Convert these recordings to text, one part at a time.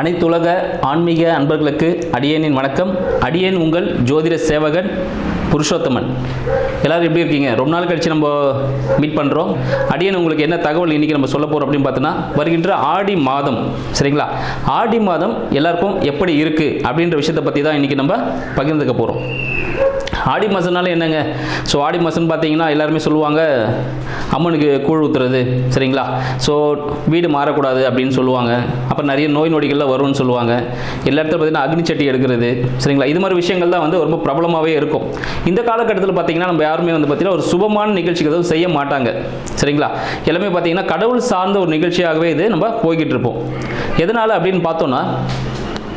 அனைத்துலக ஆன்மீக அன்பர்களுக்கு அடியேனின் வணக்கம். அடியேன் உங்கள் ஜோதிட சேவகன் புருஷோத்தமன். எல்லோரும் எப்படி இருக்கீங்க? ரொம்ப நாள் கழித்து நம்ம மீட் பண்ணுறோம் அடியேன் உங்களுக்கு என்ன தகவல் இன்றைக்கி நம்ம சொல்ல போகிறோம் அப்படின்னு பார்த்தோன்னா வருகின்ற ஆடி மாதம் சரிங்களா? ஆடி மாதம் எல்லாருக்கும் எப்படி இருக்குது அப்படின்ற விஷயத்தை பற்றி தான் இன்றைக்கி நம்ம பகிர்ந்துக்க போகிறோம் ஆடி மாதம்னால என்னங்க? ஸோ ஆடி மாதம்னு பார்த்தீங்கன்னா எல்லாருமே சொல்லுவாங்க அம்மனுக்கு கூழ் ஊற்றுறது சரிங்களா? ஸோ வீடு மாறக்கூடாது அப்படின்னு சொல்லுவாங்க. அப்புறம் நிறைய நோய் நொடிகள்லாம் வரும்னு சொல்லுவாங்க. எல்லா இடத்துல பார்த்தீங்கன்னா அக்னி சட்டி எடுக்கிறது சரிங்களா? இது மாதிரி விஷயங்கள் தான் வந்து ரொம்ப பிரபலமாகவே இருக்கும். இந்த காலகட்டத்தில் பார்த்தீங்கன்னா நம்ம யாருமே வந்து பார்த்தீங்கன்னா ஒரு சுபமான நிகழ்ச்சிக்கு எதுவும் செய்ய மாட்டாங்க சரிங்களா? எல்லாமே பார்த்தீங்கன்னா கடவுள் சார்ந்த ஒரு நிகழ்ச்சியாகவே இது நம்ம போய்கிட்டு இருப்போம். எதனால் அப்படின்னு பார்த்தோன்னா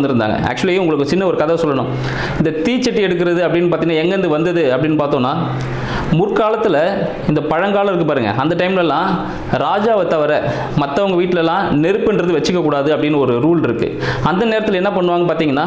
வந்திருந்தாங்க. ஆக்சுவலி உங்களுக்கு சின்ன ஒரு கதை சொல்லணும். இந்த தீச்சட்டி எடுக்கிறது அப்படின்னு பார்த்தீங்கன்னா எங்கேருந்து வந்தது அப்படின்னு பார்த்தோன்னா முற்காலத்தில் இந்த பழங்காலம் இருக்குது பாருங்கள் அந்த டைம்லலாம் ராஜாவை தவிர மற்றவங்க வீட்டிலலாம் நெருப்புன்றது வச்சுக்க கூடாது அப்படின்னு ஒரு ரூல் இருக்குது அந்த நேரத்தில் என்ன பண்ணுவாங்க பார்த்தீங்கன்னா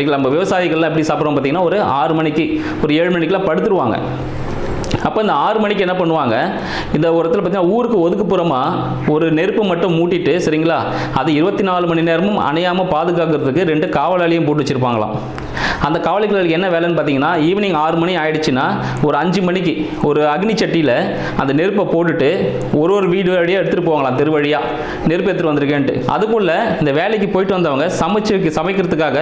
சரிங்களா நம்ம விவசாயிகள்லாம் எப்படி சாப்பிட்றோம் பார்த்தீங்கன்னா ஒரு ஆறு மணிக்கு ஒரு ஏழு மணிக்கெலாம் படுத்துருவாங்க. அப்போ இந்த ஆறு மணிக்கு என்ன பண்ணுவாங்க? இந்த ஒரு இடத்துல பார்த்தீங்கன்னா ஊருக்கு ஒதுக்குப்புறமாக ஒரு நெருப்பு மட்டும் மூட்டிட்டு சரிங்களா? அது இருபத்தி நாலு மணி நேரமும் அணையாமல் பாதுகாக்கிறதுக்கு ரெண்டு காவலாளியும் போட்டு வச்சுருப்பாங்களாம். அந்த காவலிகளுக்கு என்ன வேலைன்னு பார்த்தீங்கன்னா ஈவினிங் ஆறு மணி ஆயிடுச்சுன்னா ஒரு அஞ்சு மணிக்கு ஒரு அக்னி சட்டியில் அந்த நெருப்பை போட்டுட்டு ஒரு ஒரு வீடு வழியாக எடுத்துகிட்டு போவாங்களாம் தெரு வழியாக நெருப்பு எடுத்துகிட்டு வந்திருக்கேன்ட்டு. அதுக்குள்ளே இந்த வேலைக்கு போயிட்டு வந்தவங்க சமைச்சு சமைக்கிறதுக்காக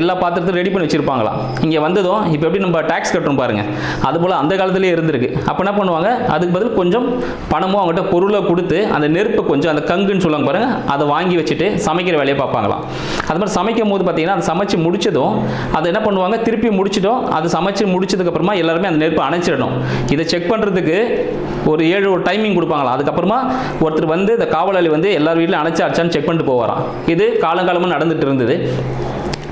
எல்லா பாத்திரத்தையும் ரெடி பண்ணி வச்சுருப்பாங்களாம். இங்கே வந்ததும் இப்போ எப்படி நம்ம டேக்ஸ் கட்டுறோம் பாருங்கள் அதுபோல் அந்த காலத்துலேயே இருந்திருக்கு அப்போ என்ன பண்ணுவாங்க? அதுக்கு பதில் கொஞ்சம் பணமும் அவங்ககிட்ட பொருளை கொடுத்து அந்த நெருப்பை கொஞ்சம் அந்த கங்குன்னு சொல்லுவாங்க பாருங்கள் அதை வாங்கி வச்சுட்டு சமைக்கிற வேலையை பார்ப்பாங்களாம். அது மாதிரி சமைக்கும் போது பார்த்தீங்கன்னா அது சமைச்சு முடிச்சதும் அதை என்ன பண்ணுவாங்க? திருப்பி முடிச்சிட்டோம் அது சமைச்சு முடிச்சதுக்கப்புறமா எல்லாருமே அந்த நெருப்பை அணைச்சிடணும். இதை செக் பண்ணுறதுக்கு ஒரு ஏழு ஒரு டைமிங் கொடுப்பாங்களா அதுக்கப்புறமா ஒருத்தர் வந்து இந்த காவலாளி வந்து எல்லார் வீட்டிலும் அணைச்சாச்சான்னு செக் பண்ணிட்டு போவாராம். இது காலங்காலமாக நடந்துட்டு இருந்தது.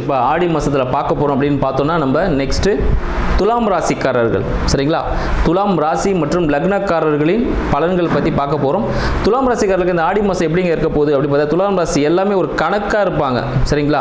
இப்போ ஆடி மாதத்தில் பார்க்க போகிறோம் அப்படின்னு பார்த்தோன்னா நம்ம நெக்ஸ்ட்டு துலாம் ராசிக்காரர்கள். சரிங்களா? துலாம் ராசி மற்றும் லக்னக்காரர்களின் பலன்கள் பற்றி பார்க்க போகிறோம் துலாம் ராசிக்காரர்களுக்கு இந்த ஆடி மாதம் எப்படிங்க இருக்க போகுது அப்படின்னு பார்த்தா துலாம் ராசி எல்லாமே ஒரு கணக்காக இருப்பாங்க. சரிங்களா?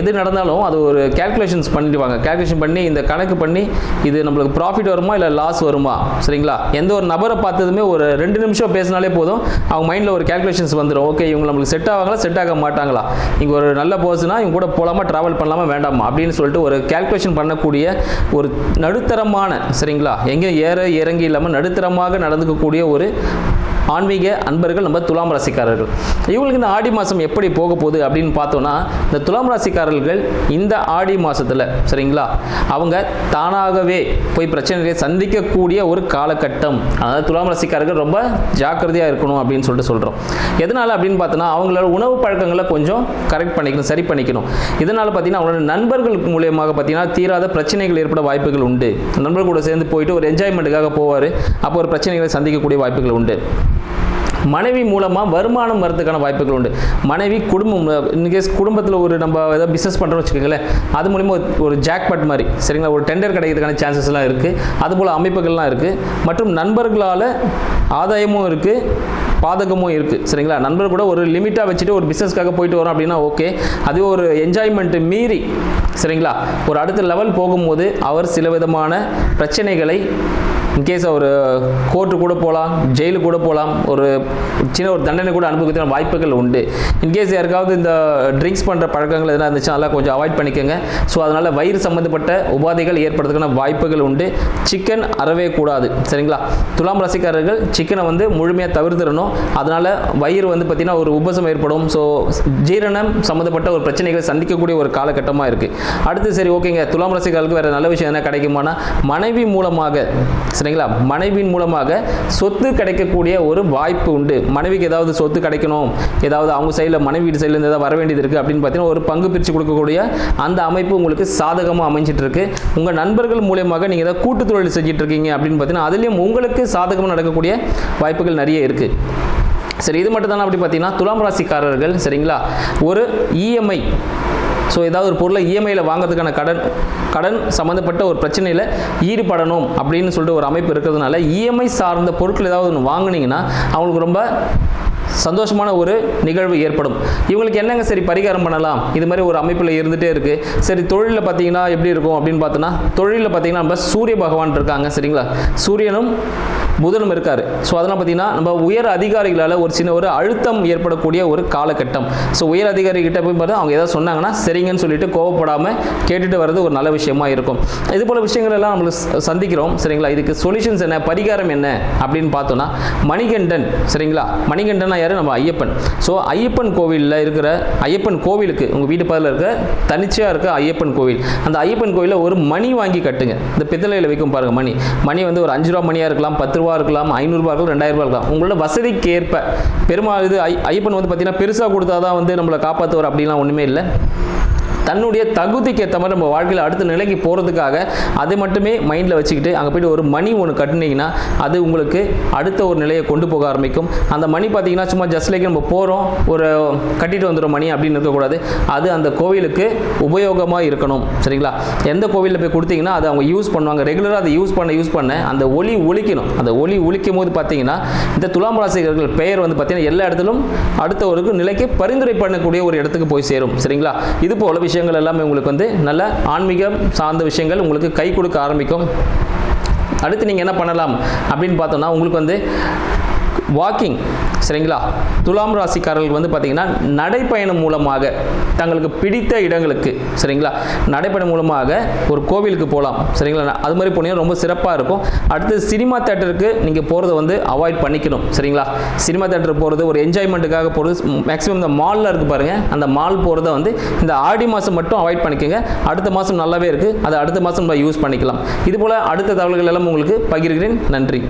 எது நடந்தாலும் அது ஒரு கேல்குலேஷன்ஸ் பண்ணிடுவாங்க. கேல்குலேஷன் பண்ணி இந்த கணக்கு பண்ணி இது நம்மளுக்கு ப்ராஃபிட் வருமா இல்லை லாஸ் வருமா? சரிங்களா? எந்த ஒரு நபரை பார்த்ததுமே ஒரு ரெண்டு நிமிஷம் பேசினாலே போதும். அவங்க மைண்டில் ஒரு கேல்குலேஷன்ஸ் வந்துடும் ஓகே இவங்க நம்மளுக்கு செட் ஆவாங்களா? செட் ஆக மாட்டாங்களா? இங்கே ஒரு நல்ல பர்சனாக இவங்க கூட போகலாமா ட்ராவல் ட்ராவல் பண்ணலாமா? வேண்டாமா? அப்படின்னு சொல்லிட்டு ஒரு கேல்குலேஷன் பண்ணக்கூடிய ஒரு நடுத்தரமான சரிங்களா? எங்கே ஏற இறங்கி இல்லாமல் நடுத்தரமாக நடந்துக்கக்கூடிய ஒரு ஆன்மீக அன்பர்கள் நம்ம துலாம் ராசிக்காரர்கள். இவங்களுக்கு இந்த ஆடி மாதம் எப்படி போக போகுது அப்படின்னு பார்த்தோன்னா இந்த துலாம் ராசிக்காரர்கள் இந்த ஆடி மாதத்தில் சரிங்களா? அவங்க தானாகவே போய் பிரச்சனைகளை சந்திக்கக்கூடிய ஒரு காலகட்டம். அதாவது துலாம் ராசிக்காரர்கள் ரொம்ப ஜாக்கிரதையாக இருக்கணும் அப்படின்னு சொல்லிட்டு சொல்கிறோம் எதனால் அப்படின்னு பார்த்தோன்னா அவங்களோட உணவு பழக்கங்களை கொஞ்சம் கரெக்ட் பண்ணிக்கணும் சரி பண்ணிக்கணும். இதனால் பார்த்தீங்கன்னா பார்த்தீங்கன்னா அவங்களோட நண்பர்கள் மூலியமாக பார்த்தீங்கன்னா தீராத பிரச்சனைகள் ஏற்பட வாய்ப்புகள் உண்டு. நண்பர்கள் கூட சேர்ந்து போயிட்டு ஒரு என்ஜாய்மெண்ட்டுக்காக போவார். அப்போ ஒரு பிரச்சனைகளை சந்திக்கக்கூடிய வாய்ப்புகள் உண்டு. மனைவி மூலமாக வருமானம் வரதுக்கான வாய்ப்புகள் உண்டு. மனைவி குடும்பம் இன்கேஸ் குடும்பத்தில் ஒரு நம்ம ஏதாவது பிஸ்னஸ் பண்ணுறோம் வச்சுக்கோங்களேன் அது மூலிமா ஒரு- ஜாக்பட் மாதிரி சரிங்களா? ஒரு டெண்டர் கிடைக்கிறதுக்கான சான்சஸ்லாம் இருக்குது அதுபோல் அமைப்புகள்லாம் இருக்குது மற்றும் நண்பர்களால் ஆதாயமும் இருக்குது பாதகமும் இருக்குது சரிங்களா? நண்பர் கூட ஒரு லிமிட்டாக வச்சுட்டு ஒரு பிஸ்னஸ்க்காக போயிட்டு வரோம் அப்படின்னா ஓகே அது ஒரு என்ஜாய்மெண்ட்டு மீறி சரிங்களா? ஒரு அடுத்த லெவல் போகும்போது அவர் சில விதமான பிரச்சனைகளை இன்கேஸ் ஒரு கோர்ட்டு கூட போகலாம் ஜெயிலு கூட போகலாம் ஒரு சின்ன ஒரு தண்டனை கூட அனுபவிக்கிற வாய்ப்புகள் உண்டு. இன்கேஸ் யாருக்காவது இந்த ட்ரிங்க்ஸ் பண்ணுற பழக்கங்கள் எதனா இருந்துச்சுன்னா அதெல்லாம் கொஞ்சம் அவாய்ட் பண்ணிக்கோங்க. ஸோ அதனால் வயிறு சம்மந்தப்பட்ட உபாதைகள் ஏற்படுறதுக்கான வாய்ப்புகள் உண்டு. சிக்கன் அறவே கூடாது சரிங்களா? துலாம் ரசிக்காரர்கள் சிக்கனை வந்து முழுமையாக தவிர்த்திடணும். அதனால் வயிறு வந்து பார்த்திங்கன்னா ஒரு உபசம் ஏற்படும். ஸோ ஜீரணம் சம்மந்தப்பட்ட ஒரு பிரச்சனைகளை சந்திக்கக்கூடிய ஒரு காலகட்டமாக இருக்குது அடுத்து சரி ஓகேங்க துலாம் ராசிக்காரர்களுக்கு வேறு நல்ல விஷயம் என்ன கிடைக்குமானா மனைவி மூலமாக சரிங்களா? மனைவியின் மூலமாக சொத்து கிடைக்கக்கூடிய ஒரு வாய்ப்பு உண்டு. மனைவிக்கு ஏதாவது சொத்து கிடைக்கணும். ஏதாவது அவங்க சைடில் மனைவி வீடு சைடில் ஏதாவது வர வேண்டியது இருக்குது அப்படின்னு பார்த்தீங்கன்னா ஒரு பங்கு பிரித்து கொடுக்கக்கூடிய அந்த அமைப்பு உங்களுக்கு சாதகமாக அமைஞ்சிட்டு இருக்கு உங்கள் நண்பர்கள் மூலியமாக நீங்கள் ஏதாவது கூட்டு தொழில் செஞ்சுட்டு இருக்கீங்க அப்படின்னு பார்த்தீங்கன்னா அதுலேயும் உங்களுக்கு சாதகமாக நடக்கக்கூடிய வாய்ப்புகள் நிறைய இருக்குது சரி இது மட்டும் தானே அப்படி பார்த்தீங்கன்னா துலாம் ராசிக்காரர்கள் சரிங்களா? ஒரு இஎம்ஐ ஸோ ஏதாவது ஒரு பொருளை இஎம்ஐயில் வாங்குறதுக்கான கடன் கடன் சம்மந்தப்பட்ட ஒரு பிரச்சனையில் ஈடுபடணும் அப்படின்னு சொல்லிட்டு ஒரு அமைப்பு இருக்கிறதுனால இஎம்ஐ சார்ந்த பொருட்கள் ஏதாவது ஒன்று வாங்குனீங்கன்னா அவங்களுக்கு ரொம்ப சந்தோஷமான ஒரு நிகழ்வு ஏற்படும். இவங்களுக்கு என்னங்க சரி பரிகாரம் பண்ணலாம்? இது மாதிரி ஒரு அமைப்பில் இருந்துகிட்டே இருக்குது சரி தொழிலில் பார்த்தீங்கன்னா எப்படி இருக்கும் அப்படின்னு பார்த்தோன்னா தொழிலில் பார்த்தீங்கன்னா நம்ம சூரிய பகவான் இருக்காங்க சரிங்களா? சூரியனும் புதனும் இருக்கார். ஸோ அதெல்லாம் பார்த்தீங்கன்னா நம்ம உயர் அதிகாரிகளால் ஒரு சின்ன ஒரு அழுத்தம் ஏற்படக்கூடிய ஒரு காலகட்டம். ஸோ உயர் அதிகாரிகிட்ட போய் பார்த்தா அவங்க ஏதாவது சொன்னாங்கன்னா சரிங்கன்னு சொல்லிட்டு கோவப்படாமல் கேட்டுட்டு வர்றது ஒரு நல்ல விஷயமா இருக்கும். இது போல விஷயங்கள் எல்லாம் நம்மளுக்கு சந்திக்கிறோம் சரிங்களா? இதுக்கு சொல்யூஷன்ஸ் என்ன? பரிகாரம் என்ன? அப்படின்னு பார்த்தோன்னா மணிகண்டன் சரிங்களா? மணிகண்டனா யார்? நம்ம ஐயப்பன். ஸோ ஐயப்பன் கோவிலில் இருக்கிற ஐயப்பன் கோவிலுக்கு உங்கள் வீட்டு பக்கத்தில் இருக்க தனிச்சையாக இருக்க ஐயப்பன் கோவில். அந்த ஐயப்பன் கோவிலில் ஒரு மணி வாங்கி கட்டுங்க. இந்த பித்தளையில் வைக்கும் பாருங்கள் மணி. மணி வந்து ஒரு அஞ்சு ரூபா மணியாக இருக்கலாம் பத்து ரூபா இருக்கலாம் ஐநூறுரூவா இருக்கலாம் ரெண்டாயிரம் இருக்கலாம். உங்களோட வசதிக்கு ஏற்ப பெருமாள் இது ஐ- ஐயப்பன் வந்து பார்த்தீங்கன்னா பெருசாக கொடுத்தா தான் வந்து நம்மளை காப்பாற்றுவார் அப்படிலாம் ஒன்றுமே இல்லை. தன்னுடைய தகுதிக்கு ஏற்ற மாதிரி நம்ம வாழ்க்கையில் அடுத்த நிலைக்கு போகிறதுக்காக அதை மட்டுமே மைண்டில் வச்சுக்கிட்டு அங்கே போய்ட்டு ஒரு மணி ஒன்று கட்டுனீங்கன்னா அது உங்களுக்கு அடுத்த ஒரு நிலையை கொண்டு போக ஆரம்பிக்கும். அந்த மணி பார்த்தீங்கன்னா சும்மா ஜஸ்ட் லைக் நம்ம போகிறோம் ஒரு கட்டிட்டு வந்துடும் மணி அப்படின்னு இருக்கக்கூடாது. அது அந்த கோவிலுக்கு உபயோகமாக இருக்கணும். சரிங்களா? எந்த கோவிலில் போய் கொடுத்தீங்கன்னா அதை அவங்க யூஸ் பண்ணுவாங்க. ரெகுலராக அதை யூஸ் பண்ண யூஸ் பண்ண அந்த ஒளி ஒழிக்கணும் அந்த ஒளி ஒழிக்கும் போது பார்த்தீங்கன்னா இந்த துலாம் ராசிகர்கள் பெயர் வந்து பார்த்தீங்கன்னா எல்லா இடத்திலும் அடுத்த ஒரு நிலைக்கு பரிந்துரை பண்ணக்கூடிய ஒரு இடத்துக்கு போய் சேரும். சரிங்களா? இது போல விஷயம் விஷயங்கள் எல்லாமே உங்களுக்கு வந்து நல்ல ஆன்மீகம் சார்ந்த விஷயங்கள் உங்களுக்கு கை கொடுக்க ஆரம்பிக்கும். அடுத்து நீங்கள் என்ன பண்ணலாம் அப்படின்னு பார்த்தோம்னா உங்களுக்கு வந்து வாக்கிங் சரிங்களா? துலாம் ராசிக்காரர்கள் வந்து பார்த்தீங்கன்னா நடைப்பயணம் மூலமாக தங்களுக்கு பிடித்த இடங்களுக்கு சரிங்களா? நடைப்பயணம் மூலமாக ஒரு கோவிலுக்கு போகலாம் சரிங்களா? அது மாதிரி போனீங்கன்னா ரொம்ப சிறப்பாக இருக்கும். அடுத்து சினிமா தேட்டருக்கு நீங்கள் போகிறத வந்து அவாய்ட் பண்ணிக்கணும் சரிங்களா? சினிமா தேட்டர் போகிறது ஒரு என்ஜாய்மெண்ட்டுக்காக போகிறது மேக்ஸிமம் இந்த மாலில் இருக்குது பாருங்கள் அந்த மால் போகிறத வந்து இந்த ஆடி மாதம் மட்டும் அவாய்ட் பண்ணிக்கோங்க. அடுத்த மாதம் நல்லாவே இருக்குது அதை அடுத்த மாதம் நம்ம யூஸ் பண்ணிக்கலாம். இதுபோல் அடுத்த தகவல்கள் எல்லாம் உங்களுக்கு பகிர்கிறேன். நன்றி.